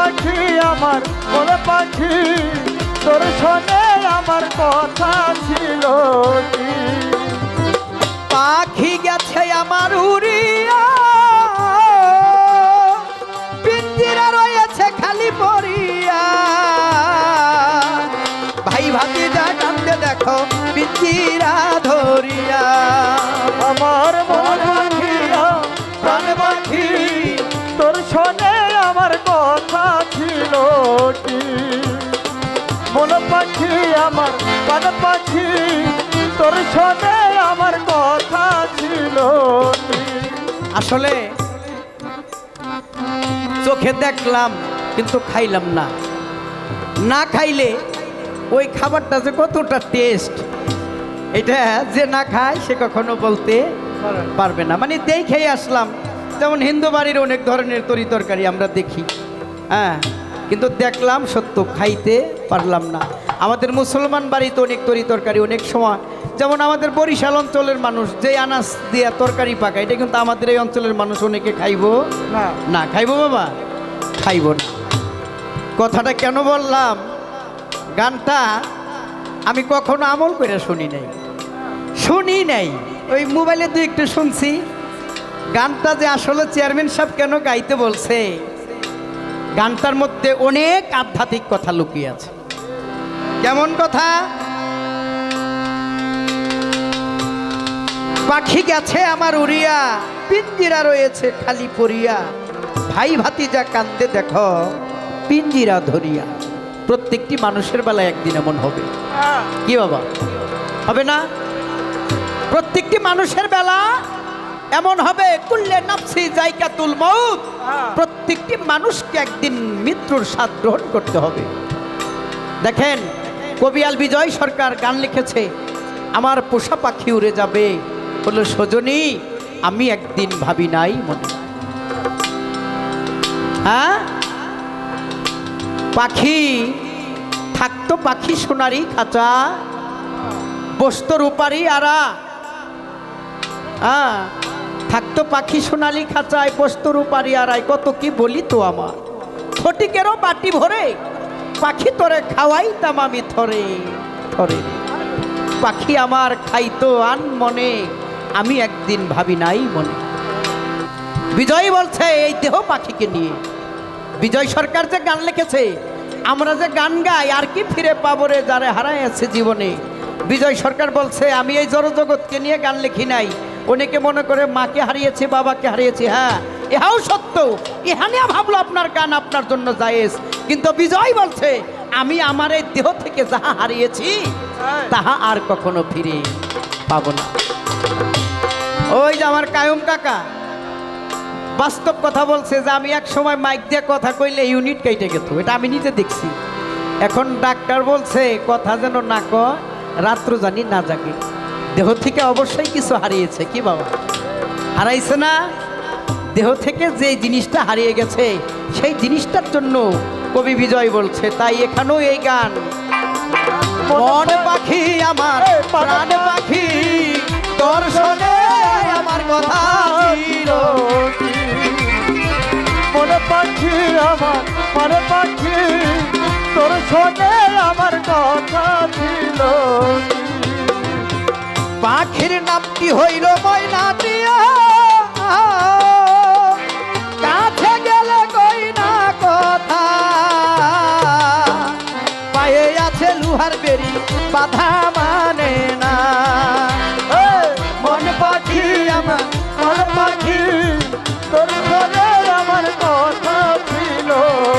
পাখি আমার বলে পাখি, তোর শোনে আমার কথা ছিল পাখি গেছে আমার উড়িয়া পিঞ্জিরা রয়েছে খালি পড়িয়া। ভাই ভাতি যা কান্দে দেখো পিঞ্জিরা ধরিয়া। আমার মন কি মন পাখি আমার প্রাণ পাখি, তোর শোনে আমার কথা ছিল আসলে চোখে দেখলাম, কিন্তু খাইলাম না। না খাইলে ওই খাবারটা যে কতটা টেস্ট এটা যে না খায় সে কখনো বলতে পারবে না। মানে দেখেই আসলাম, যেমন হিন্দু বাড়ির অনেক ধরনের তরি তরকারি আমরা দেখি। হ্যাঁ কিন্তু দেখলাম সত্য খাইতে পারলাম না। আমাদের মুসলমান বাড়িতে অনেক তরি তরকারি অনেক সময়। যেমন আমাদের বরিশাল অঞ্চলের মানুষ যে আনাজ দিয়ে তরকারি পাকায় এটা কিন্তু আমাদের এই অঞ্চলের মানুষ অনেকে খাইবো না। না। খাইবো বাবা? খাইবো না। কথাটা কেন বললাম? গানটা আমি কখনো আমল করে শুনি নাই। শুনি নাই। ওই মোবাইলে দুই একটু শুনছি। গানটা যে আসলে চেয়ারম্যান সাহেব কেন গাইতে বলছে? গানটার মধ্যে অনেক আধ্যাত্মিক কথা লুকিয়ে আছে। কেমন কথা? পাখি গেছে আমার উড়িয়া পিঞ্জিরা রয়েছে খালি পড়িয়া। ভাই ভাতি যা কান্দে দেখো পিঞ্জিরা ধরিয়া। প্রত্যেকটি মানুষের বেলায় একদিন এমন হবে। কি বাবা? হবে না? প্রত্যেকটি মানুষের বেলা এমন হবে কুল্লে নাফসি জায়গাতুল মউত। প্রত্যেকটি মানুষকে একদিন মৃত্যুর স্বাদ গ্রহণ করতে হবে। দেখেন কবিয়াল বিজয় সরকার গান লিখেছে আমার পোষা পাখি উড়ে যাবে। বলল সজনী আমি একদিন ভাবি নাই মনে হ্যাঁ। পাখি থাকতো পাখি সোনারি খাঁচা বসতো রূপারি আরা হ্যাঁ? থাকতো পাখি সোনালি খাঁচায় বসতো রূপারি আড়াই, কত কি বলি তো আমার। ফটিকেরও বাটি ভরে, পাখি তোরে খাওয়াইতাম আমি থরে থরে। পাখি আমার খাইতো আন মনে, আমি একদিন ভাবি নাই মনে। বিজয় বলছে, এই দেহ পাখিকে নিয়ে। বিজয় সরকার যে গান লিখেছে, আমরা যে গান গাই, আর কি ফিরে পাবো রে যারে হারাই আছে জীবনে? বিজয় সরকার বলছে, আমি এই জড়জগৎকে নিয়ে গান লিখি নাই অনেকে মনে করে মাকে হারিয়েছে বাবাকে হারিয়েছে হ্যাঁ ইহাও সত্য। ইহানিয়া ভাবলো আপনার গান আপনার জন্য জায়েজ। কিন্তু বিজয় বলছে আমি আমার এই দেহ থেকে যাহা হারিয়েছি তাহা আর কখনো ফিরে পাব না। ওই যে আমার কায়ুম কাকা বাস্তব কথা বলছে যে আমি এক সময় মাইক দিয়ে কথা কইলে ইউনিট কেটে গেত। এটা আমি নিজে দেখছি। এখন ডাক্তার বলছে কথা যেন না ক রাত্র জানি না জাগে। দেহ থেকে অবশ্যই কিছু হারিয়েছে কি বাবা? হারাইছে না? দেহ থেকে যে জিনিসটা হারিয়ে গেছে সেই জিনিসটার জন্য কবি বিজয় বলছে তাই এখানেও এই গান। মন পাখি আমার প্রাণ পাখি তোর শোনে আমার কথা মনে পাখি আমার মনে পাখি তোর শোনে আমার কথা ছিল। হইল ময়নাটিয়া কাছে গেলে কই না কথা। পায়ে আছে লুহার বেরি বাধা মানে না। মন পাখি আমার